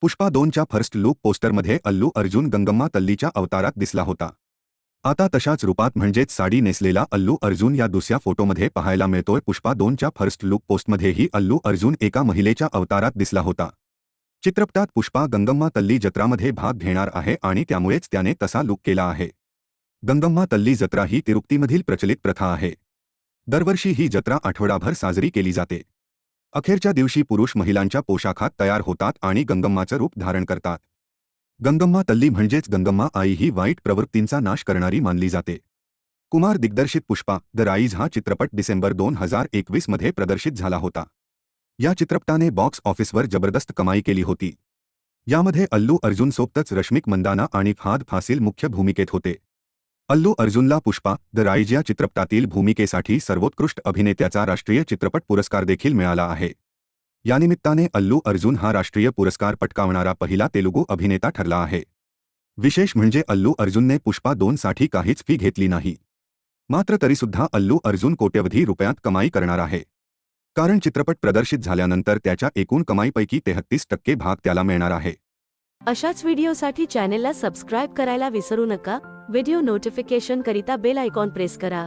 पुष्पा दोनच्या first look पोस्टरमध्ये अल्लू अर्जुन गंगम्मा तल्लीच्या अवतारात दिसला होता. आता तशाच रूपात म्हणजेच साडी नेसलेला अल्लू अर्जुन या दुसऱ्या फोटोमध्ये पाहायला मिळतोय. पुष्पा दोनच्या फर्स्ट लुक पोस्टमध्येही अल्लू अर्जुन एका महिलेच्या अवतारात दिसला होता. चित्रपटात पुष्पा गंगम्मा तल्ली जत्रामध्ये भाग घेणार आहे आणि त्यामुळेच त्याने तसा लुक केला आहे. गंगम्मा तल्ली जत्रा ही तिरुपतीमधील प्रचलित प्रथा आहे. दरवर्षी ही जत्रा आठवडाभर साजरी केली जाते. अखेरच्या दिवशी पुरुष महिलांच्या पोशाखात तयार होतात आणि गंगम्माचं रूप धारण करतात. गंगम्मा तल्ली म्हणजेच गंगम्मा आई ही वाईट प्रवृत्तींचा नाश करणारी मानली जाते. कुमार दिग्दर्शित पुष्पा द राईज हा चित्रपट डिसेंबर दोन हजार एकवीसमध्ये प्रदर्शित झाला होता. या चित्रपटाने बॉक्स ऑफिसवर जबरदस्त कमाई केली होती. यामध्ये अल्लू अर्जुनसोबतच रश्मिक मंदाना आणि फाद फासिल मुख्य भूमिकेत होते. अल्लू अर्जुनला पुष्पा द राईज या चित्रपटातील भूमिकेसाठी सर्वोत्कृष्ट अभिनेत्याचा राष्ट्रीय चित्रपट पुरस्कार देखील मिळाला आहे. यानिमित्ताने अल्लू अर्जुन हा राष्ट्रीय पुरस्कार पटकावणारा पहिला तेलुगू अभिनेता ठरला आहे. विशेष म्हणजे अल्लू अर्जुनने पुष्पा दोनसाठी काहीच फी घेतली नाही. मात्र तरीसुद्धा अल्लू अर्जुन कोट्यवधी रुपयात कमाई करणार आहे. कारण चित्रपट प्रदर्शित झाल्यानंतर त्याच्या एकूण कमाईपैकी तेहत्तीस टक्के भाग त्याला मिळणार आहे. अशाच व्हिडिओसाठी चॅनेलला सबस्क्राईब करायला विसरू नका. व्हिडिओ नोटिफिकेशन करिता बेल आयकॉन प्रेस करा.